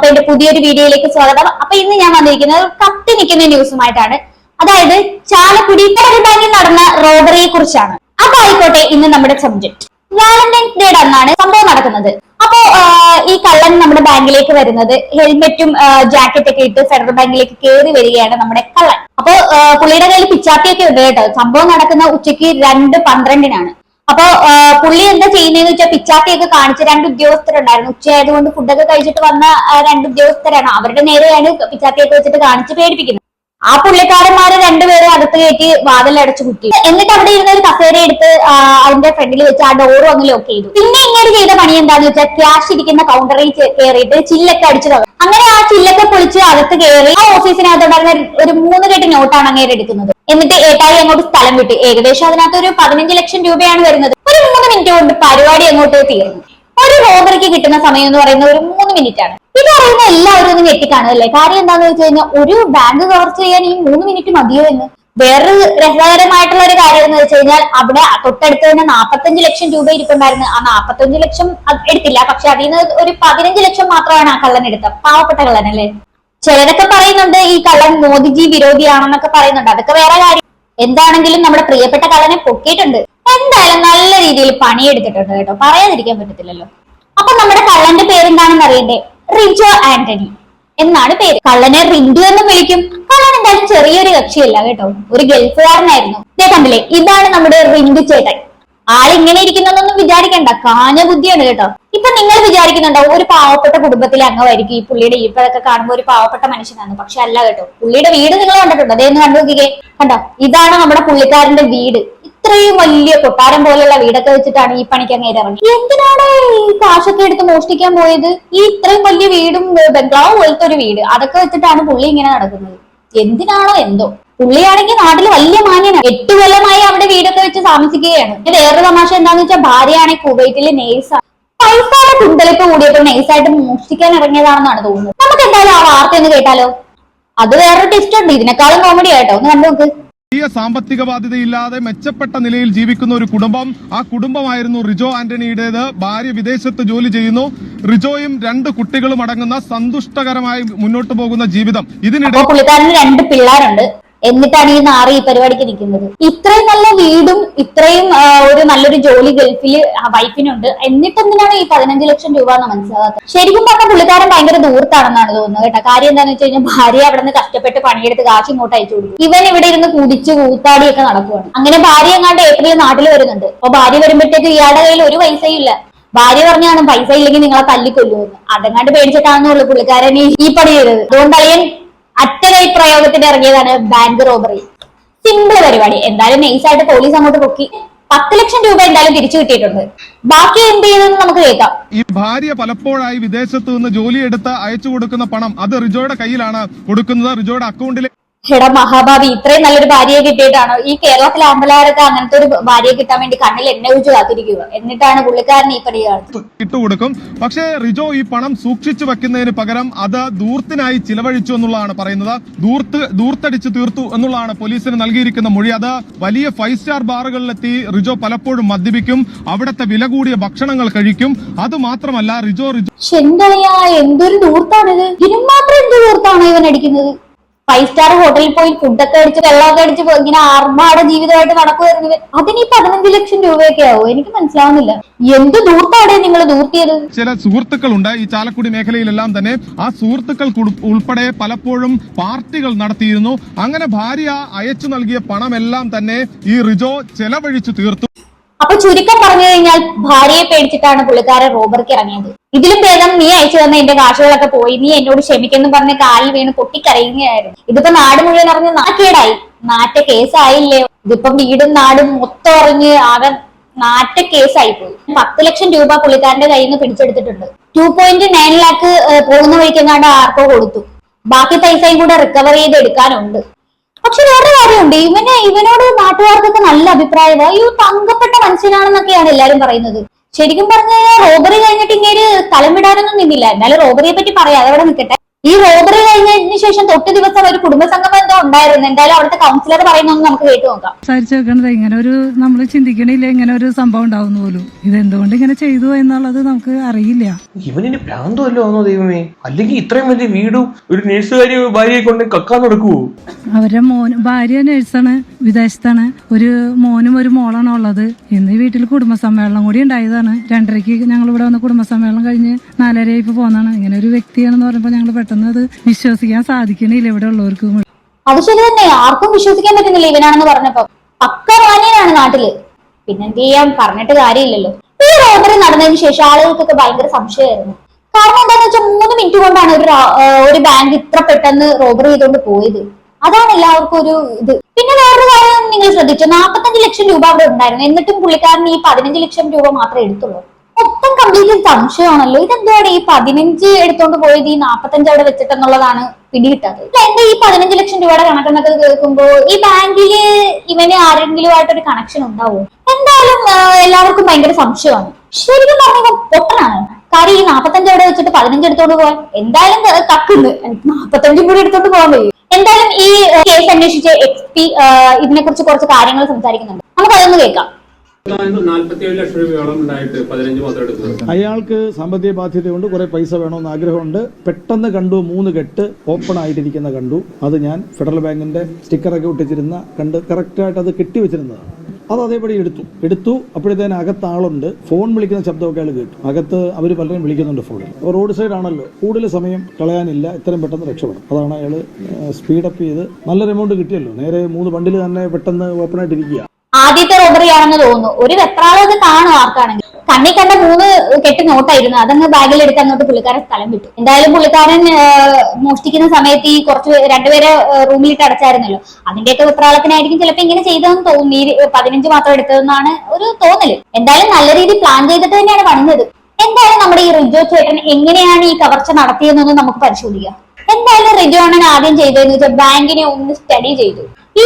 അപ്പൊ എന്റെ പുതിയൊരു വീഡിയോയിലേക്ക് സ്വാഗതം. അപ്പൊ ഇന്ന് ഞാൻ വന്നിരിക്കുന്നത് കത്തി നിൽക്കുന്ന ന്യൂസുമായിട്ടാണ്. അതായത് ചാലക്കുടി ഫെഡറൽ ബാങ്കിൽ നടന്ന റോബറിയെ കുറിച്ചാണ്. അതായിക്കോട്ടെ ഇന്ന് നമ്മുടെ സബ്ജക്ട്. വാലന്റൈൻസ് ഡേ അന്നാണ് സംഭവം നടക്കുന്നത്. അപ്പോ ഈ കള്ളൻ നമ്മുടെ ബാങ്കിലേക്ക് വരുന്നത്. ഹെൽമെറ്റും ജാക്കറ്റ് ഒക്കെ ഇട്ട് ഫെഡറൽ ബാങ്കിലേക്ക് കയറി വരികയാണ് നമ്മുടെ കള്ളൻ. അപ്പോ പുള്ളിയുടെ കയ്യിൽ പിച്ചാത്തിയൊക്കെ ഉണ്ട് കേട്ടോ. സംഭവം നടക്കുന്ന ഉച്ചയ്ക്ക് രണ്ട് പന്ത്രണ്ടിനാണ്. അപ്പൊ പുള്ളി എന്താ ചെയ്യുന്നതെന്ന് വെച്ചാൽ പിച്ചാത്തിയൊക്കെ കാണിച്ച രണ്ട് ഉദ്യോഗസ്ഥരുണ്ടായിരുന്നു. ഉച്ചയായതുകൊണ്ട് ഫുഡൊക്കെ കഴിച്ചിട്ട് വന്ന രണ്ട് ഉദ്യോഗസ്ഥരാണ്. അവരുടെ നേരെയാണ് പിച്ചാത്തിയൊക്കെ വെച്ചിട്ട് കാണിച്ച് പേടിപ്പിക്കുന്നത്. ആ പുള്ളിക്കാരന്മാരെ രണ്ടുപേരും അടുത്ത് കയറ്റി വാതിലടച്ചു കുത്തി. എന്നിട്ട് അവിടെ ഇരുന്ന ഒരു കസേര എടുത്ത് അതിന്റെ ഫ്രണ്ടിൽ വെച്ച് ആ ഡോറും അങ്ങ് ലോക്ക് ചെയ്തു. പിന്നെ ഇങ്ങനെ ചെയ്ത പണി എന്താന്ന് വെച്ചാൽ ക്യാഷ് ഇരിക്കുന്ന കൗണ്ടറിൽ കയറിയിട്ട് ചില്ലൊക്കെ അടിച്ചു അങ്ങനെ ആ ചില്ലൊക്കെ പൊളിച്ച് അകത്ത് കയറി ആ ഓഫീസിനകത്തുണ്ടായിരുന്ന ഒരു മൂന്ന് കെട്ട് നോട്ടാണ് അങ്ങേര് എടുക്കുന്നത്. എന്നിട്ട് ഏട്ടായി അങ്ങോട്ട് സ്ഥലം വിട്ടു. ഏകദേശം അതിനകത്ത് ഒരു പതിനഞ്ച് ലക്ഷം രൂപയാണ് വരുന്നത്. ഒരു മൂന്ന് മിനിറ്റ് കൊണ്ട് പരിപാടി അങ്ങോട്ട് തീർന്നു. ഒരു റോബറിക്ക് കിട്ടുന്ന സമയം എന്ന് പറയുന്നത് ഒരു മൂന്ന് മിനിറ്റ് ആണ്. ഇത് അറിയുന്ന എല്ലാവരും ഒന്ന് ഞെട്ടിക്കാണല്ലേ കാര്യം എന്താന്ന് വെച്ച് കഴിഞ്ഞാൽ ഒരു ബാങ്ക് കവർച്ച ചെയ്യാൻ ഈ മൂന്ന് മിനിറ്റ് മതിയോ എന്ന്? വേറൊരു രസകരമായിട്ടുള്ള ഒരു കാര്യം എന്ന് വെച്ച് കഴിഞ്ഞാൽ അവിടെ തൊട്ടടുത്ത് തന്നെ നാപ്പത്തഞ്ച് ലക്ഷം രൂപ ഇരിപ്പുണ്ടായിരുന്നു. ആ നാപ്പത്തഞ്ച് ലക്ഷം എടുത്തില്ല. പക്ഷെ അതിൽ നിന്ന് ഒരു പതിനഞ്ച് ലക്ഷം മാത്രമാണ് ആ കള്ളൻ എടുത്തത്. പാവപ്പെട്ട കള്ളൻ അല്ലേ ചിലരൊക്കെ പറയുന്നുണ്ട് ഈ കള്ളൻ മോദിജി വിരോധിയാണെന്നൊക്കെ പറയുന്നുണ്ട്. അതൊക്കെ വേറെ കാര്യം. എന്താണെങ്കിലും നമ്മുടെ പ്രിയപ്പെട്ട കള്ളനെ പൊക്കിയിട്ടുണ്ട്. എന്തായാലും നല്ല രീതിയിൽ പണിയെടുത്തിട്ടുണ്ട് കേട്ടോ. പറയാതിരിക്കാൻ പറ്റത്തില്ലല്ലോ. അപ്പൊ നമ്മുടെ കള്ളന്റെ പേരെന്താണെന്ന് അറിയണ്ടേ? റിജോ ആന്റണി എന്നാണ് പേര്. കള്ളനെ റിന്റു എന്ന് വിളിക്കും. കള്ളൻ എന്തായാലും ചെറിയൊരു കക്ഷിയല്ല കേട്ടോ. ഒരു ഗൾഫുകാരനായിരുന്നു. ദേ കണ്ടില്ലേ? ഇതാണ് നമ്മുടെ റിന്റു ചേട്ടൻ. ആളിങ്ങനെ ഇരിക്കുന്നതൊന്നും വിചാരിക്കണ്ട. കാഞ്ഞ ബുദ്ധിയാണ് കേട്ടോ. ഇപ്പൊ നിങ്ങൾ വിചാരിക്കുന്നുണ്ടാവും ഒരു പാവപ്പെട്ട കുടുംബത്തിലെ അംഗമായിരിക്കും ഈ പുള്ളിയുടെ ഇപ്പോഴൊക്കെ കാണുമ്പോൾ ഒരു പാവപ്പെട്ട മനുഷ്യനാണ് പക്ഷെ അല്ല കേട്ടോ. പുള്ളിയുടെ വീട് നിങ്ങൾ കണ്ടിട്ടുണ്ടോ? അതേന്ന് കണ്ടു നോക്കിക്കേ കണ്ടോ? ഇതാണ് നമ്മുടെ പുള്ളിക്കാരന്റെ വീട്. ഇത്രയും വലിയ കൊട്ടാരം പോലെയുള്ള വീടൊക്കെ വെച്ചിട്ടാണ് ഈ പണിക്ക് അങ്ങേര് ഇറങ്ങി. എന്തിനാണ് ഈ കാശൊക്കെ എടുത്ത് മോഷ്ടിക്കാൻ പോയത്? ഈ ഇത്രയും വലിയ വീടും ബംഗ്ലാവ് പോലത്തെ ഒരു വീട്. അതൊക്കെ വെച്ചിട്ടാണ് പുള്ളി ഇങ്ങനെ നടക്കുന്നത്. എന്തിനാണോ എന്തോ. പുള്ളിയാണെങ്കിൽ നാട്ടിൽ വലിയ മാന്യനാണ് എട്ട് കൊല്ലമായി അവിടെ വീടൊക്കെ വെച്ച് താമസിക്കുകയാണ്. വേറൊരു തമാശ എന്താന്ന് വെച്ചാൽ ഭാര്യയാണെങ്കിൽ കുവൈറ്റിലെ നേഴ്സാണ് പൈസയുടെ കുന്തലിപ്പ് കൂടിയപ്പോൾ നൈസായിട്ട് മോഷ്ടിക്കാൻ ഇറങ്ങിയതാണെന്നാണ് തോന്നുന്നത്. നമുക്ക് എന്തായാലും ആ വാർത്ത ഒന്ന് കേട്ടാലോ? അത് വേറൊരു ടെസ്റ്റ് ഉണ്ട്. ഇതിനേക്കാളും കോമഡി ആയിട്ടോ ഒന്ന് കണ്ടു നോക്ക്. വലിയ സാമ്പത്തിക ബാധ്യതയില്ലാതെ മെച്ചപ്പെട്ട നിലയിൽ ജീവിക്കുന്ന ഒരു കുടുംബം. ആ കുടുംബമായിരുന്നു റിജോ ആന്റണിയുടേത്. ഭാര്യ വിദേശത്ത് ജോലി ചെയ്യുന്നു. റിജോയും രണ്ട് കുട്ടികളും അടങ്ങുന്ന സന്തുഷ്ടകരമായി മുന്നോട്ട് പോകുന്ന ജീവിതം. ഇതിനിടെ രണ്ട് പിള്ളേരുണ്ട്. എന്നിട്ടാണ് ഈ നാറി ഈ പരിപാടിക്ക് നിൽക്കുന്നത്. ഇത്രയും നല്ല വീടും ഇത്രയും ഒരു നല്ലൊരു ജോലി ഗൾഫിൽ വൈഫിനുണ്ട്. എന്നിട്ട് എന്തിനാണ് ഈ പതിനഞ്ച് ലക്ഷം രൂപ എന്ന് മനസ്സിലാകാത്തത്? ശരിക്കും പറഞ്ഞ പുള്ളിക്കാരൻ ഭയങ്കര ദൂരത്താണെന്നാണ് തോന്നുന്നത് കേട്ടോ. കാര്യം എന്താണെന്ന് വെച്ച് കഴിഞ്ഞാൽ ഭാര്യ അവിടെ നിന്ന് കഷ്ടപ്പെട്ട് പണിയെടുത്ത് കാശ് ഇങ്ങോട്ട് അയച്ചു കൊടുക്കും ഇവൻ ഇവിടെ ഇരുന്ന് കുടിച്ച് കൂത്താടിയൊക്കെ നടക്കുവാണ്. അങ്ങനെ ഭാര്യ എങ്ങാണ്ട് ഏപ്രിൽ നാട്ടിൽ വരുന്നുണ്ട്. അപ്പൊ ഭാര്യ വരുമ്പോഴത്തേക്ക് ഇയാളുടെ കയ്യിൽ ഒരു പൈസയും ഇല്ല. ഭാര്യ പറഞ്ഞാണ് പൈസ ഇല്ലെങ്കിൽ നിങ്ങളെ തല്ലിക്കൊല്ലുമെന്ന്. അതങ്ങാണ്ട് പേടിച്ചിട്ടാണെന്നുള്ളൂ പുള്ളിക്കാരൻ ഈ- പണി ചെയ്തത്. അതുകൊണ്ട് അളിയൻ അറ്റകൈ പ്രയോഗത്തിന് ഇറങ്ങിയതാണ് ബാങ്ക് റോബറി സിമ്പിൾ പരിപാടി. എന്തായാലും നൈസായിട്ട് പോലീസ് അങ്ങോട്ട് പൊക്കി. പത്ത് ലക്ഷം രൂപ എന്തായാലും തിരിച്ചു കിട്ടിയിട്ടുണ്ട്. ബാക്കി എന്ത് ചെയ്തെന്ന് നമുക്ക് കേൾക്കാം. ഈ ഭാര്യ പലപ്പോഴായി വിദേശത്ത് നിന്ന് ജോലിയെടുത്ത് അയച്ചു കൊടുക്കുന്ന പണം അത് റിജോയുടെ കയ്യിലാണ് കൊടുക്കുന്നത്. റിജോയുടെ അക്കൗണ്ടിലെ എടാ മഹാഭാവി ഇത്രയും നല്ലൊരു ഭാര്യയെ കിട്ടിയിട്ടാണോ ഈ കേരളത്തിലെ അമ്പലാരൊക്കെ അങ്ങനത്തെ ഒരു ഭാര്യയെ കിട്ടാൻ വേണ്ടി കണ്ണിൽ എണ്ണ ഒഴിച്ച് കാത്തിരിക്കുക. എന്നിട്ടാണ് പുള്ളിക്കാരൻ ഈ കാണുന്നത്. ഇട്ടുകൊടുക്കും. പക്ഷേ റിജോ ഈ പണം സൂക്ഷിച്ചു വെക്കുന്നതിന് പകരം അത് ദൂർത്തിനായി ചിലവഴിച്ചു എന്നുള്ളതാണ് പറയുന്നത്. ദൂർത്ത് ദൂർത്തടിച്ച് തീർത്തു എന്നുള്ളതാണ് പോലീസിന് നൽകിയിരിക്കുന്ന മൊഴി. അത് വലിയ ഫൈവ് സ്റ്റാർ ബാറുകളിലെത്തി റിജോ പലപ്പോഴും മദ്യപിക്കും. അവിടുത്തെ വില കൂടിയ ഭക്ഷണങ്ങൾ കഴിക്കും. അത് മാത്രമല്ല റിജോ റിജോ എന്തൊരു ദൂർത്താണിത് ഇതിനും മാത്രം എന്ത് ദൂർത്താണ് ഇവൻ അടിക്കുന്നത്? ഫൈവ് സ്റ്റാർ ഹോട്ടലിൽ പോയി ഫുഡൊക്കെ അടിച്ച് വെള്ളമൊക്കെ അടിച്ച് ഇങ്ങനെ ആർഭാട ജീവിതമായിട്ട് നടക്കുമായിരുന്നു ഇവൻ അതിന് ഈ പതിനഞ്ച് ലക്ഷം രൂപയൊക്കെ ആവും? എനിക്ക് മനസ്സിലാവുന്നില്ല. എന്ത് ദൂർത്താണ് നിങ്ങൾ ദൂർത്തിയത് ചില സുഹൃത്തുക്കളുണ്ട് ഈ ചാലക്കുടി മേഖലയിലെല്ലാം തന്നെ. ആ സുഹൃത്തുക്കൾ ഉൾപ്പെടെ പലപ്പോഴും പാർട്ടികൾ നടത്തിയിരുന്നു. അങ്ങനെ ഭാര്യ അയച്ചു നൽകിയ പണമെല്ലാം തന്നെ ഈ റിജോ ചെലവഴിച്ചു തീർത്തു. അപ്പൊ ചുരുക്കം പറഞ്ഞു കഴിഞ്ഞാൽ ഭാര്യയെ പേടിച്ചിട്ടാണ് പുള്ളിക്കാരൻ റോബർക്ക് ഇറങ്ങിയത്. ഇതിലും ഭേദം നീ അയച്ചു തന്ന എന്റെ കാശുകളൊക്കെ പോയി നീ എന്നോട് ക്ഷമിക്കുന്നു പറഞ്ഞ് കാലിൽ വീണ് പൊട്ടിക്കരയുകയായിരുന്നു. ഇതിപ്പോ നാട് മുഴുവൻ അറിഞ്ഞ് നാക്കേടായി. നാറ്റ കേസായില്ലേ? ഇതിപ്പം വീടും നാടും മൊത്തം അറിഞ്ഞ് ആകെ നാറ്റ കേസായി പോയി പത്ത് ലക്ഷം രൂപ പുള്ളിക്കാരന്റെ കയ്യിൽ നിന്ന് പിടിച്ചെടുത്തിട്ടുണ്ട്. ടു പോയിന്റ് നയൻ ലാക്ക് പോകുന്ന വഴിക്കെങ്ങാണ്ട് ആർക്കോ കൊടുത്തു. ബാക്കി പൈസയും കൂടെ റിക്കവർ ചെയ്ത് എടുക്കാനുണ്ട് പക്ഷെ വേറെ കാര്യമുണ്ട്. ഇവനെ ഇവനോട് നാട്ടുകാർക്കൊക്കെ നല്ല അഭിപ്രായം ഈ തങ്കപ്പെട്ട മനുഷ്യനാണെന്നൊക്കെയാണ് എല്ലാരും പറയുന്നത്. ശരിക്കും പറഞ്ഞ റോബറി കഴിഞ്ഞിട്ട് ഇങ്ങനെ സ്ഥലം വിടാനൊന്നും നിന്നില്ല. എന്നാലും റോബറിയെ പറ്റി പറയാം. അതവിടെ നിൽക്കട്ടെ. ഈ റോബറി കഴിഞ്ഞതിന് ശേഷം തൊട്ട് ദിവസം ഒരു കുടുംബസംഗമം എന്തോ ഉണ്ടായിരുന്നു. എന്തായാലും അവിടുത്തെ കൗൺസിലർ പറയുന്നൊന്നും നമുക്ക് കേട്ടു നോക്കാം. സംസാരിച്ചു നോക്കണത് ഇങ്ങനെ ഒരു നമ്മൾ ചിന്തിക്കണില്ല ഇങ്ങനെ ഒരു സംഭവം ഉണ്ടാവുന്ന പോലും. ഇത് എന്തുകൊണ്ട് ഇങ്ങനെ ചെയ്തു എന്നുള്ളത് നമുക്ക് അറിയില്ല. ഇവനിന് ഭ്രാന്തമല്ലോ ആണോ ദൈവമേ? അല്ലെങ്കിൽ ഇത്രയും വലിയ വീടും ഒരു നേഴ്സുകാരി ഭാര്യയെ കൊണ്ട് കക്കാൻ നടക്കുവോ? അവരുടെ മോൻ ഭാര്യ നേഴ്സാണ് വിദേശത്താണ്. ഒരു മോനും ഒരു മോളാണ് ഉള്ളത്. ഇന്ന് ഈ വീട്ടിൽ കുടുംബസമ്മേളനം കൂടി ഉണ്ടായതാണ്. രണ്ടരയ്ക്ക് ഞങ്ങൾ ഇവിടെ വന്ന് കുടുംബസമ്മേളനം കഴിഞ്ഞ് നാലരയായി പോന്നാണ്. ഇങ്ങനെ ഒരു വ്യക്തിയാണെന്ന് പറയുമ്പോൾ ഞങ്ങൾ അത് വിശ്വസിക്കാൻ സാധിക്കണില്ല ഇവിടെ ഉള്ളവർക്ക്. അത് ശരി തന്നെ ആർക്കും വിശ്വസിക്കാൻ പറ്റുന്നില്ല ഇവനാണെന്ന് പറഞ്ഞപ്പോ. പക്ക വാനിയാണ് നാട്ടിൽ. പിന്നെന്ത് ചെയ്യാൻ പറഞ്ഞിട്ട് കാര്യമില്ലല്ലോ. ഈ റോബറി നടന്നതിന് ശേഷം ആളുകൾക്കൊക്കെ ഭയങ്കര സംശയമായിരുന്നു. കാരണം എന്താന്ന് വെച്ചാൽ മൂന്ന് മിനിറ്റ് കൊണ്ടാണ് ഒരു ഒരു ബാങ്ക് ഇത്ര പെട്ടെന്ന് റോബറി ചെയ്തുകൊണ്ട് പോയത്. അതാണ് എല്ലാവർക്കും ഒരു ഇത്. പിന്നെ വേറൊരു കാര്യം നിങ്ങൾ ശ്രദ്ധിച്ചു? നാൽപ്പത്തഞ്ച് ലക്ഷം രൂപ അവിടെ ഉണ്ടായിരുന്നു. എന്നിട്ടും പുള്ളിക്കാരൻ ഈ പതിനഞ്ച് ലക്ഷം രൂപ മാത്രമേ എടുത്തുള്ളൂ. മൊത്തം കംപ്ലീറ്റ് സംശയമാണല്ലോ. ഇതെന്തുവാണ് ഈ പതിനഞ്ച് എടുത്തോണ്ട് പോയത് ഈ നാപ്പത്തഞ്ച് അവിടെ വെച്ചിട്ടെന്നുള്ളതാണ് പിടികിട്ടത് എന്താ ഈ പതിനഞ്ച് ലക്ഷം രൂപയുടെ കണക്കെന്നൊക്കെ കേൾക്കുമ്പോ ഈ ബാങ്കിൽ ഇവന് ആരെങ്കിലും ആയിട്ടൊരു കണക്ഷൻ ഉണ്ടാവും? എന്തായാലും എല്ലാവർക്കും ഭയങ്കര സംശയമാണ്. ശരിക്കും പറഞ്ഞാൽ പൊട്ടനാണ്. കാര്യം ഈ നാപ്പത്തഞ്ച് അവിടെ വെച്ചിട്ട് പതിനഞ്ച് എടുത്തോണ്ട് പോവാൻ എന്തായാലും കക്കുന്ന് നാപ്പത്തഞ്ചും കൂടി എടുത്തോണ്ട് പോകാൻ കഴിയും എന്തായാലും ഈ കേസ് അന്വേഷിച്ച് എക്സ് പി ഇതിനെ കുറിച്ച് കുറച്ച് കാര്യങ്ങൾ സംസാരിക്കുന്നുണ്ട്. നമുക്ക് അതൊന്ന് കേൾക്കാം. അയാൾക്ക് സാമ്പത്തിക ബാധ്യതയുണ്ട് കുറെ പൈസ വേണമെന്ന് ആഗ്രഹമുണ്ട്. പെട്ടെന്ന് കണ്ടു മൂന്ന് കെട്ട് ഓപ്പൺ ആയിട്ടിരിക്കുന്ന കണ്ടു. അത് ഞാൻ ഫെഡറൽ ബാങ്കിന്റെ സ്റ്റിക്കറൊക്കെ ഒട്ടിച്ചിരുന്ന കണ്ട് കറക്റ്റായിട്ട് അത് കെട്ടി കെട്ടിവെച്ചിരുന്നതാണ് അത് അതേപടി എടുത്തു. എടുത്തു അപ്പോഴത്തേന് അകത്ത് ആളുണ്ട്. ഫോൺ വിളിക്കുന്ന ശബ്ദമൊക്കെ അയാൾ കേട്ടു. അകത്ത് അവർ പലരും വിളിക്കുന്നുണ്ട് ഫോണിൽ അപ്പോൾ റോഡ് സൈഡ് ആണല്ലോ. കൂടുതൽ സമയം കളയാനില്ല ഇത്രയും പെട്ടെന്ന് രക്ഷപ്പെടും. അതാണ് അയാൾ സ്പീഡപ്പ് ചെയ്ത് നല്ലൊരു എമൗണ്ട് കിട്ടിയല്ലോ. നേരെ മൂന്ന് ബണ്ടിൽ തന്നെ പെട്ടെന്ന് ഓപ്പൺ ആയിട്ടിരിക്കുക ആദ്യത്തെ റോബറി ആണെന്ന് തോന്നുന്നു. ഒരു വെത്രാളം അത് കാണും ആർക്കാണെങ്കിൽ കണ്ണി കണ്ട മൂന്ന് കെട്ട് നോട്ടായിരുന്നു. അതങ്ങ് ബാഗിൽ എടുത്ത് അങ്ങോട്ട് പുള്ളിക്കാരൻ സ്ഥലം വിട്ടു. എന്തായാലും പുള്ളിക്കാരൻ മോഷ്ടിക്കുന്ന സമയത്ത് ഈ കുറച്ച് രണ്ടുപേരെ റൂമിലിട്ട് അടച്ചായിരുന്നല്ലോ. അതിന്റെയൊക്കെ വിത്രാളത്തിനായിരിക്കും ചിലപ്പോ ഇങ്ങനെ ചെയ്തതെന്ന് തോന്നുന്നു ഈ പതിനഞ്ച് മാത്രം എടുത്തതെന്നാണ് ഒരു തോന്നൽ. എന്തായാലും നല്ല രീതിയിൽ പ്ലാൻ ചെയ്തിട്ട് തന്നെയാണ് പണിഞ്ഞത്. എന്തായാലും നമ്മുടെ ഈ റിജോ ചേട്ടൻ എങ്ങനെയാണ് ഈ കവർച്ച നടത്തിയതെന്നൊന്ന് നമുക്ക് പരിശോധിക്കാം. എന്തായാലും റിജോ അണ്ണൻ ആദ്യം ചെയ്തതെന്ന് വെച്ചാൽ ബാങ്കിനെ ഒന്ന് സ്റ്റഡി ചെയ്തു. ഈ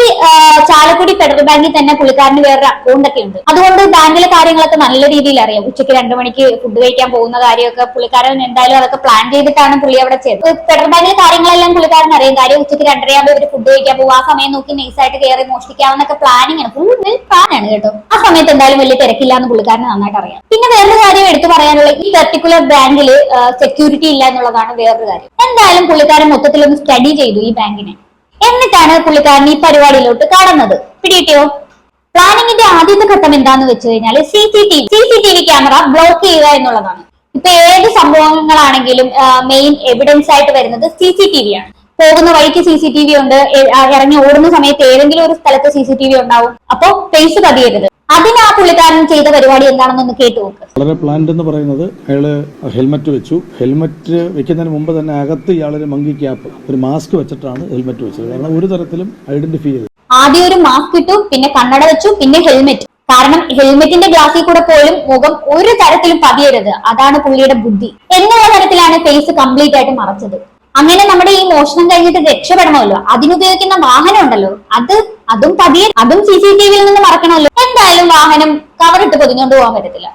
ചാലക്കുടി ഫെഡറൽ ബാങ്കിൽ തന്നെ പുള്ളിക്കാരന് വേറൊരു അക്കൗണ്ട് ഒക്കെ ഉണ്ട്. അതുകൊണ്ട് ബാങ്കിലെ കാര്യങ്ങളൊക്കെ നല്ല രീതിയിൽ അറിയാം. ഉച്ചയ്ക്ക് രണ്ടു മണിക്ക് ഫുഡ് കഴിക്കാൻ പോകുന്ന കാര്യമൊക്കെ പുള്ളിക്കാരൻ എന്തായാലും അതൊക്കെ പ്ലാൻ ചെയ്തിട്ടാണ് പുള്ളി അവിടെ ചെയ്തത്. ഫെഡറൽ ബാങ്കിലെ കാര്യങ്ങളെല്ലാം പുള്ളിക്കാരൻ അറിയാം. കാര്യം ഉച്ചയ്ക്ക് രണ്ടരയാകുമ്പോൾ ഇവർ ഫുഡ് കഴിക്കാൻ പോകും. ആ സമയം നോക്കി നൈസായിട്ട് കയറി മോഷ്ടിക്കാവുന്നൊക്കെ പ്ലാനിങ് ആണ്. ഫുൾ പ്ലാൻ ആണ് കേട്ടോ. ആ സമയത്ത് എന്തായാലും വലിയ തിരക്കില്ല എന്ന് പുള്ളിക്കാരന് നന്നായിട്ട് അറിയാം. പിന്നെ വേറൊരു കാര്യം എടുത്തു പറയാനുള്ള ഈ പെർട്ടിക്കുലർ ബാങ്കിൽ സെക്യൂരിറ്റി ഇല്ല എന്നുള്ളതാണ് വേറൊരു കാര്യം. എന്തായാലും പുള്ളിക്കാരൻ മൊത്തത്തിലൊന്ന് സ്റ്റഡി ചെയ്തു ഈ ബാങ്കിനെ. എന്നിട്ടാണ് പുള്ളിക്കാരൻ ഈ പരിപാടിയിലോട്ട് കടന്നത്. പിടിയിട്ടോ പ്ലാനിങ്ങിന്റെ ആദ്യത്തെ ഘട്ടം എന്താന്ന് വെച്ച് കഴിഞ്ഞാൽ C C T V C C T V camera block ചെയ്യുക എന്നുള്ളതാണ്. ഇപ്പൊ ഏത് സംഭവങ്ങളാണെങ്കിലും മെയിൻ എവിഡൻസ് ആയിട്ട് വരുന്നത് സി സി ടി വി ആണ്. പോകുന്ന വഴിക്ക് സി സി ടി വി ഉണ്ട് ഇറങ്ങി ഓടുന്ന സമയത്ത് ഏതെങ്കിലും ഒരു സ്ഥലത്ത് സി സി ടി വി ഉണ്ടാവും. അപ്പോ ഫേസ് പതിയരുത്. അതിന് ആ പുള്ളിക്കാരൻ ചെയ്ത പരിപാടി എന്താണെന്നൊന്ന് കേട്ടു നോക്ക്. വളരെ പ്ലാന്റ് എന്ന് പറയുന്നത് അയാൾ ഹെൽമറ്റ് വെച്ചു. ഹെൽമറ്റ് വെക്കുന്നതിന് മുമ്പ് തന്നെ അകത്ത് ഇയാളൊരു മങ്കി ക്യാപ്പ് ഒരു മാസ്ക് വെച്ചിട്ടാണ് ഹെൽമറ്റ് വെച്ചത്. കാരണം ഒരു തരത്തിലും ഐഡന്റിഫൈ ചെയ്തു ആദ്യം ഒരു മാസ്ക് ഇട്ടു പിന്നെ കണ്ണട വെച്ചു പിന്നെ ഹെൽമെറ്റ് കാരണം ഹെൽമെറ്റിന്റെ ഗ്ലാസ്സിൽ കൂടെ പോലും മുഖം ഒരു തരത്തിലും പതിയരുത്. അതാണ് പുള്ളിയുടെ ബുദ്ധി. എന്നുള്ള തരത്തിലാണ് ഫേസ് കംപ്ലീറ്റ് ആയിട്ട് മറച്ചത്. അങ്ങനെ നമ്മുടെ ഈ മോഷണം കഴിഞ്ഞിട്ട് രക്ഷപ്പെടണമല്ലോ. അതിനുപയോഗിക്കുന്ന വാഹനം ഉണ്ടല്ലോ. അത് അതും പതിയെ അതും സി സി ടി വിയിൽ നിന്ന് മറക്കണമല്ലോ. എന്തായാലും വാഹനം കവറിട്ട് പൊതിഞ്ഞുകൊണ്ട് പോകാൻ പറ്റത്തില്ല.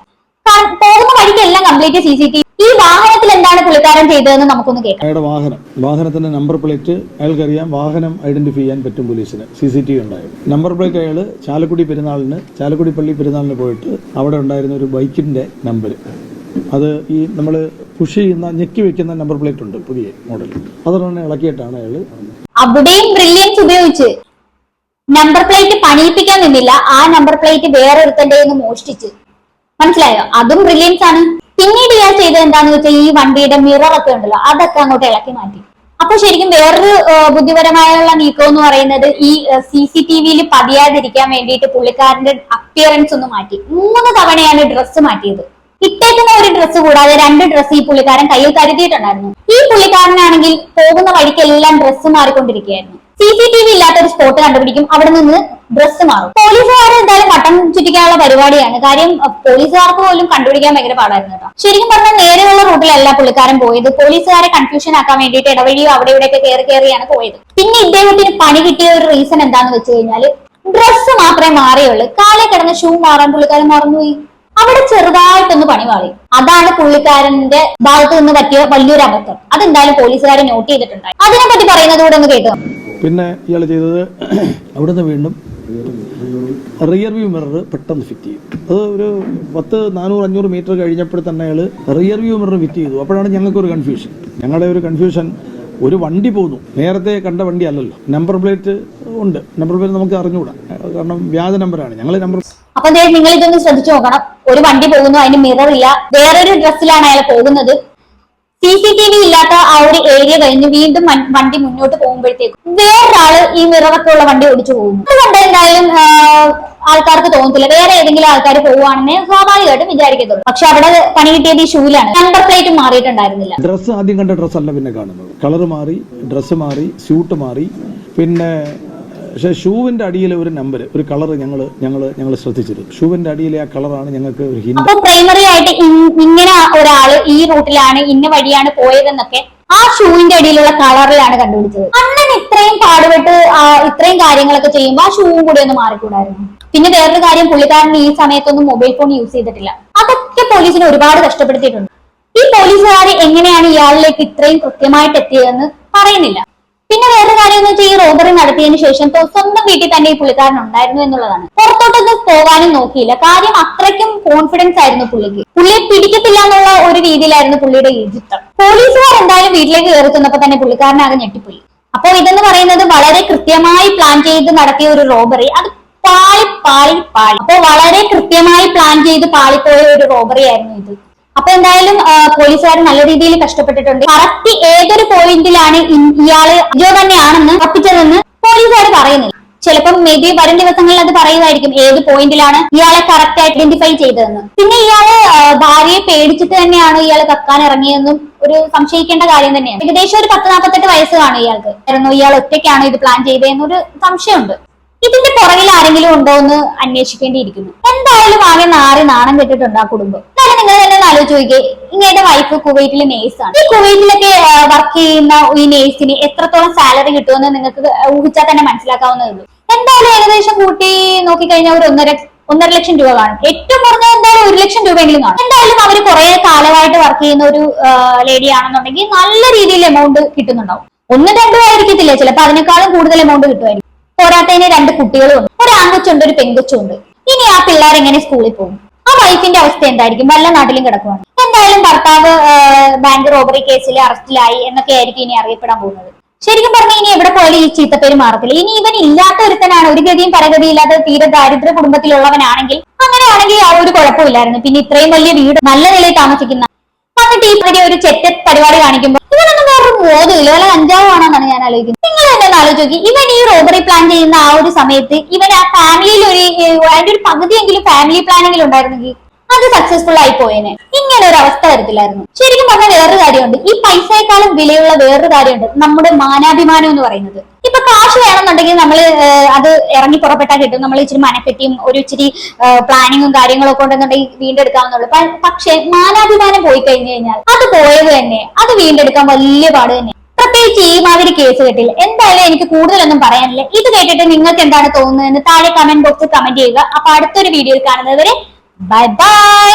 പോകുന്ന വഴിക്കെല്ലാം കംപ്ലീറ്റ് സി സി ടി ഈ വാഹനത്തിൽ എന്താണ് പുള്ളിക്കാരൻ ചെയ്തതെന്ന് നമുക്കൊന്ന് കേൾക്കാം. വാഹനം. വാഹനത്തിന്റെ നമ്പർ പ്ലേറ്റ് അയാൾക്കറിയാം. വാഹനം ഐഡന്റിഫൈ ചെയ്യാൻ പറ്റും പോലീസിന്. സി സി ടി ഉണ്ടായിരുന്നു. നമ്പർ പ്ലേറ്റ് അയാൾ ചാലക്കുടി പെരുന്നാളിന് ചാലക്കുടി പള്ളി പെരുന്നാളിന് പോയിട്ട് അവിടെ ഉണ്ടായിരുന്ന ഒരു ബൈക്കിന്റെ നമ്പർ അത് ഈ നമ്മൾ പുഷ് ചെയ്യുന്ന ഞെക്കി വെക്കുന്ന നമ്പർ പ്ലേറ്റ് ഉണ്ട് പുതിയ മോഡൽ അതൊരെണ്ണം ഇളക്കിയിട്ടാണ് അയാൾ അവിടെയും ബ്രില്യൻസ് ഉപയോഗിച്ച് നമ്പർ പ്ലേറ്റ് പണിയിപ്പിക്കാൻ നിന്നില്ല. ആ നമ്പർ പ്ലേറ്റ് വേറെ ഒരുത്തന്റെ കയ്യിൽ മോഷ്ടിച്ച്. മനസ്സിലായോ? അതും ബ്രില്യൻസ് ആണ്. പിന്നീട് ഇയാൾ ചെയ്തത് എന്താന്ന് വെച്ചാൽ ഈ വണ്ടിയുടെ മിറർ ഒക്കെ ഉണ്ടല്ലോ അതൊക്കെ അങ്ങോട്ട് ഇളക്കി മാറ്റി. അപ്പൊ ശരിക്കും വേറൊരു ബുദ്ധിപരമായ നീക്കം എന്ന് പറയുന്നത് ഈ സി സി ടി വിയിൽ പതിയാതിരിക്കാൻ വേണ്ടിയിട്ട് പുള്ളിക്കാരന്റെ അപ്പിയറൻസ് ഒന്ന് മാറ്റി. മൂന്ന് തവണയാണ് ഡ്രസ്സ് മാറ്റിയത്. ഇട്ടേക്കുന്ന ഒരു ഡ്രസ്സ് കൂടാതെ രണ്ട് ഡ്രസ്സ് ഈ പുള്ളിക്കാരൻ കയ്യിൽ കരുതിയിട്ടുണ്ടായിരുന്നു. ഈ പുള്ളിക്കാരനാണെങ്കിൽ പോകുന്ന വഴിക്കെല്ലാം ഡ്രസ്സ് മാറിക്കൊണ്ടിരിക്കുകയായിരുന്നു. സി സി ടി വി ഇല്ലാത്ത ഒരു സ്പോട്ട് കണ്ടുപിടിക്കും. അവിടെ നിന്ന് ഡ്രസ്സ് മാറും. പോലീസുകാർ എന്തായാലും വട്ടം ചുറ്റിക്കാനുള്ള പരിപാടിയാണ്. കാര്യം പോലീസുകാർക്ക് പോലും കണ്ടുപിടിക്കാൻ ഭയങ്കര പാടായിരുന്നു കേട്ടോ. ശരിക്കും പറഞ്ഞാൽ നേരെയുള്ള റൂട്ടിലല്ല പുള്ളിക്കാരൻ പോയത്. പോലീസുകാരെ കൺഫ്യൂഷൻ ആക്കാൻ വേണ്ടിയിട്ട് ഇടവഴിയോ അവിടെ ഇവിടെയൊക്കെ കയറി കയറിയാണ് പോയത്. പിന്നെ ഇദ്ദേഹത്തിന് പണി കിട്ടിയ ഒരു റീസൺ എന്താണെന്ന് വെച്ച് കഴിഞ്ഞാൽ ഡ്രസ്സ് മാത്രമേ മാറിയുള്ളൂ. കാലെ കിടന്ന് ഷൂ മാറാൻ പുള്ളിക്കാരൻ മറന്നുപോയി. അവിടെ ചെറുതായിട്ടൊന്ന് പണി മാറി. അതാണ് പുള്ളിക്കാരന്റെ ഭാഗത്ത് നിന്ന് പറ്റിയ വലിയൊരു അബദ്ധം. അതെന്തായാലും പോലീസുകാരെ നോട്ട് ചെയ്തിട്ടുണ്ടായി. അതിനെപ്പറ്റി പറയുന്നത് കൂടെ ഒന്ന് കേട്ടോ പിന്നെ ഇയാൾ ചെയ്തത് അവിടുന്ന് വീണ്ടും റിയർ വ്യൂ മിറർ പെട്ടെന്ന് ഫിറ്റ് ചെയ്യും അത് ഒരു പത്ത് നാനൂറ് അഞ്ഞൂറ് മീറ്റർ കഴിഞ്ഞപ്പോൾ തന്നെ അയാൾ റിയർ വ്യൂ മിറർ ഫിറ്റ് ചെയ്തു. അപ്പോഴാണ് ഞങ്ങൾക്കൊരു കൺഫ്യൂഷൻ ഞങ്ങളുടെ ഒരു കൺഫ്യൂഷൻ ഒരു വണ്ടി പോകുന്നു നേരത്തെ കണ്ട വണ്ടി അല്ലല്ലോ. നമ്പർ പ്ലേറ്റ് ഉണ്ട്. നമ്പർ പ്ലേറ്റ് നമുക്ക് അറിഞ്ഞുകൂടാ കാരണം വ്യാജ നമ്പറാണ് ഞങ്ങൾ നമ്പർ അപ്പൊ നിങ്ങൾ ഇതൊന്ന് ശ്രദ്ധിച്ചു നോക്കണം. ഒരു വണ്ടി പോകുന്നു അതിന് മിറർ ഇല്ല. വേറൊരു ഡ്രസ്സിലാണ് അയാൾ പോകുന്നത്. സി സി ടി വി ഇല്ലാത്ത ആ ഒരു ഏരിയ കഴിഞ്ഞ് വീണ്ടും വണ്ടി മുന്നോട്ട് പോകുമ്പോഴത്തേക്കും വേറൊരാൾ ഈ മിററൊക്കെ ഉള്ള വണ്ടി ഓടിച്ചു പോകുന്നു. അത് കണ്ട് എന്തായാലും ആൾക്കാർക്ക് തോന്നത്തില്ല. വേറെ ഏതെങ്കിലും ആൾക്കാർ പോവുകയാണെന്ന് സ്വാഭാവികമായിട്ടും വിചാരിക്കത്തുള്ളൂ. പക്ഷെ അവിടെ പണി കിട്ടിയത് ഈ ഷൂലാണ്. നമ്പർ പ്ലേറ്റ് മാറിയിട്ടുണ്ടായിരുന്നില്ല. ഡ്രസ്സ് ആദ്യം കണ്ട ഡ്രസ്സല്ല പിന്നെ കാണുന്നത്. കളർ മാറി ഡ്രസ്സ് മാറി സ്യൂട്ട് മാറി. പിന്നെ പക്ഷേ ഷൂവിന്റെ അടിയിൽ ഒരു നമ്പർ ഒരു കളർ ഞങ്ങൾ ഞങ്ങൾ ഞങ്ങൾ ശ്രദ്ധിച്ചിരുന്നു. ഷൂവിന്റെ അടിയിലെ ആ കളറാണ് ഞങ്ങൾക്ക് ഒരു ഹിന്റ് പ്രൈമറി ആയിട്ട് ഇങ്ങനെ ഒരാൾ ഈ റൂട്ടിലാണ് ഇന്ന വഴിയാണ് പോയതെന്നൊക്കെ ആ ഷൂവിന്റെ അടിയിലുള്ള കളറിലാണ് കണ്ടുപിടിച്ചത്. അണ്ണൻ ഇത്രയും പാടുപെട്ട് ഇത്രയും കാര്യങ്ങളൊക്കെ ചെയ്യുമ്പോൾ ആ ഷൂവും കൂടി ഒന്ന് മാറിക്കൂടായിരുന്നു. പിന്നെ വേറൊരു കാര്യം പുള്ളിക്കാരൻ ഈ സമയത്തൊന്നും മൊബൈൽ ഫോൺ യൂസ് ചെയ്തിട്ടില്ല. അതൊക്കെ പോലീസിനെ ഒരുപാട് കഷ്ടപ്പെടുത്തിയിട്ടുണ്ട്. ഈ പോലീസുകാർ എങ്ങനെയാണ് ഇയാളിലേക്ക് ഇത്രയും കൃത്യമായിട്ട് എത്തിയതെന്ന് പറയുന്നില്ല. പിന്നെ വേറൊരു കാര്യം എന്ന് വെച്ചാൽ ഈ റോബറി നടത്തിയതിനു ശേഷം സ്വന്തം വീട്ടിൽ തന്നെ ഈ പുള്ളിക്കാരൻ ഉണ്ടായിരുന്നു എന്നുള്ളതാണ്. പുറത്തോട്ടൊന്നും പോകാനും നോക്കിയില്ല. കാര്യം അത്രയ്ക്കും കോൺഫിഡൻസ് ആയിരുന്നു പുള്ളിക്ക്. പുള്ളിയെ പിടിക്കത്തില്ല എന്നുള്ള ഒരു രീതിയിലായിരുന്നു പുള്ളിയുടെ ഈജിപ്തം. പോലീസുകാർ എന്തായാലും വീട്ടിലേക്ക് കയറി ചെന്നപ്പോ തന്നെ പുള്ളിക്കാരനാകെ ഞെട്ടിപ്പോയി. അപ്പോൾ ഇതെന്ന് പറയുന്നത് വളരെ കൃത്യമായി പ്ലാൻ ചെയ്ത് നടത്തിയ ഒരു റോബറി അത് പാളി പാളി പാളി. അപ്പൊ വളരെ കൃത്യമായി പ്ലാൻ ചെയ്ത് പാളിപ്പോയ ഒരു റോബറി ആയിരുന്നു ഇത്. അപ്പൊ എന്തായാലും പോലീസുകാർ നല്ല രീതിയിൽ കഷ്ടപ്പെട്ടിട്ടുണ്ട്. കറക്റ്റ് ഏതൊരു പോയിന്റിലാണ് ഇയാൾ അജോ തന്നെയാണെന്ന് ഉറപ്പിച്ചതെന്ന് പോലീസുകാർ പറയുന്നില്ല. ചിലപ്പം മേ ബി വരും ദിവസങ്ങളിൽ അത് പറയുമായിരിക്കും ഏത് പോയിന്റിലാണ് ഇയാളെ കറക്റ്റ് ഐഡന്റിഫൈ ചെയ്തതെന്ന്. പിന്നെ ഇയാൾ ഭാര്യയെ പേടിച്ചിട്ട് തന്നെയാണ് ഇയാൾ കക്കാൻ ഇറങ്ങിയതെന്നും ഒരു സംശയിക്കേണ്ട കാര്യം തന്നെയാണ്. ഏകദേശം ഒരു പത്ത് നാൽപ്പത്തെട്ട് വയസ്സ് കാണും ഇയാൾക്ക് ഇയാൾ ഒറ്റയ്ക്കാണ് ഇത് പ്ലാൻ ചെയ്തതെന്നൊരു സംശയമുണ്ട്. ഇതിന്റെ പുറകിൽ ആരെങ്കിലും ഉണ്ടോ എന്ന് അന്വേഷിക്കേണ്ടിയിരിക്കുന്നു. എന്തായാലും ആകെ നാറി നാണം കെട്ടിട്ടുണ്ട് ആ കുടുംബം. എന്നാലും നിങ്ങൾ തന്നെ ആലോചിച്ച് നോക്കിയേ ഇങ്ങയുടെ വൈഫ് കുവൈറ്റിലെ നേഴ്സാണ് ഈ കുവൈറ്റിലൊക്കെ വർക്ക് ചെയ്യുന്ന ഈ നേഴ്സിന് എത്രത്തോളം സാലറി കിട്ടുമെന്ന് നിങ്ങൾക്ക് ഊഹിച്ചാൽ തന്നെ മനസ്സിലാക്കാവുന്നതേ എന്തായാലും ഏകദേശം കൂട്ടി നോക്കിക്കഴിഞ്ഞാൽ ഒരു ഒന്നര ഒന്നര ലക്ഷം രൂപ കാണും. ഏറ്റവും കുറഞ്ഞ എന്തായാലും ഒരു ലക്ഷം രൂപയെങ്കിലും കാണും. എന്തായാലും അവർ കുറെ കാലമായിട്ട് വർക്ക് ചെയ്യുന്ന ഒരു ലേഡി ആണെന്നുണ്ടെങ്കിൽ നല്ല രീതിയിൽ എമൗണ്ട് കിട്ടുന്നുണ്ടാവും. ഒന്നും രണ്ടും ആയിരിക്കത്തില്ല. ചിലപ്പോൾ അതിനേക്കാളും കൂടുതൽ എമൗണ്ട് കിട്ടുമായിരിക്കും. പോരാത്തതിന് രണ്ട് കുട്ടികളും ഒരു ആൺകൊച്ചുണ്ട് ഒരു പെൺകൊച്ചുണ്ട്. ഇനി ആ പിള്ളേർ എങ്ങനെ സ്കൂളിൽ പോകും? ആ വൈഫിന്റെ അവസ്ഥ എന്തായിരിക്കും? വല്ല നാട്ടിലും കിടക്കുവാണ്? എന്തായാലും ഭർത്താവ് ബാങ്ക് റോബറി കേസിൽ അറസ്റ്റിലായി എന്നൊക്കെ ആയിരിക്കും ഇനി അറിയപ്പെടാൻ പോകുന്നത്. ശരിക്കും പറഞ്ഞാൽ ഇനി എവിടെ പോയാലും ഈ ചീത്തപ്പേര് മാറത്തില്ല. ഇനി ഇവൻ ഇല്ലാത്ത ഒരുത്തനാണ്. ഒരു ഗതിയും ഇല്ലാത്ത തീരെ ദാരിദ്ര്യ കുടുംബത്തിലുള്ളവനാണെങ്കിൽ അങ്ങനെയാണെങ്കിൽ ആ ഒരു കുഴപ്പമില്ലായിരുന്നു പിന്നെ ഇത്രയും വലിയ വീട് നല്ല നിലയിൽ താമസിക്കുന്ന വന്നിട്ട് ഈ പരി ഒരു ചെറ്റ പരിപാടി കാണിക്കുമ്പോൾ ഇവനൊന്നും വേറൊരു ബോധമില്ല. വല്ല കഞ്ചാവാണെന്നാണ് ഞാൻ ആലോചിക്കുന്നത്. നിങ്ങൾ തന്നെ ഒന്ന് ഇവൻ ഈ റോബറി പ്ലാൻ ചെയ്യുന്ന ആ ഒരു സമയത്ത് ഇവൻ ആ ഫാമിലിയിൽ ഒരു അതിന്റെ ഒരു പകുതിയെങ്കിലും ഫാമിലി പ്ലാനെങ്കിലും ഉണ്ടായിരുന്നെങ്കിൽ അത് സക്സസ്ഫുൾ ആയി പോയേനെ. ഇങ്ങനെ ഒരു അവസ്ഥ വരത്തില്ലായിരുന്നു. ശരിക്കും പറഞ്ഞാൽ വേറൊരു കാര്യമുണ്ട്. ഈ പൈസയെക്കാളും വിലയുള്ള വേറൊരു കാര്യമുണ്ട് നമ്മുടെ മാനാഭിമാനം എന്ന് പറയുന്നത്. കാശ് വേണമെന്നുണ്ടെങ്കിൽ നമ്മൾ അത് ഇറങ്ങി പുറപ്പെട്ടാൽ കിട്ടും. നമ്മൾ ഇച്ചിരി മനക്കെട്ടിയും ഒരു ഇച്ചിരി പ്ലാനിങ്ങും കാര്യങ്ങളും ഒക്കെ ഉണ്ടെന്നുണ്ടെങ്കിൽ വീണ്ടെടുക്കാവുന്നുള്ളൂ പക്ഷെ മാനാഭിമാനം പോയി കഴിഞ്ഞു കഴിഞ്ഞാൽ അത് പോയത് തന്നെ അത് വീണ്ടെടുക്കാൻ വലിയ പാട് തന്നെ. പ്രത്യേകിച്ച് ഈ മാതിരി കേസ് കേട്ടില്ല. എന്തായാലും എനിക്ക് കൂടുതലൊന്നും പറയാനില്ല. ഇത് കേട്ടിട്ട് നിങ്ങൾക്ക് എന്താണ് തോന്നുന്നതെന്ന് താഴെ കമന്റ് ബോക്സിൽ കമന്റ് ചെയ്യുക. അപ്പൊ അടുത്തൊരു വീഡിയോയിൽ കാണുന്നത് വരെ ബൈ ബൈ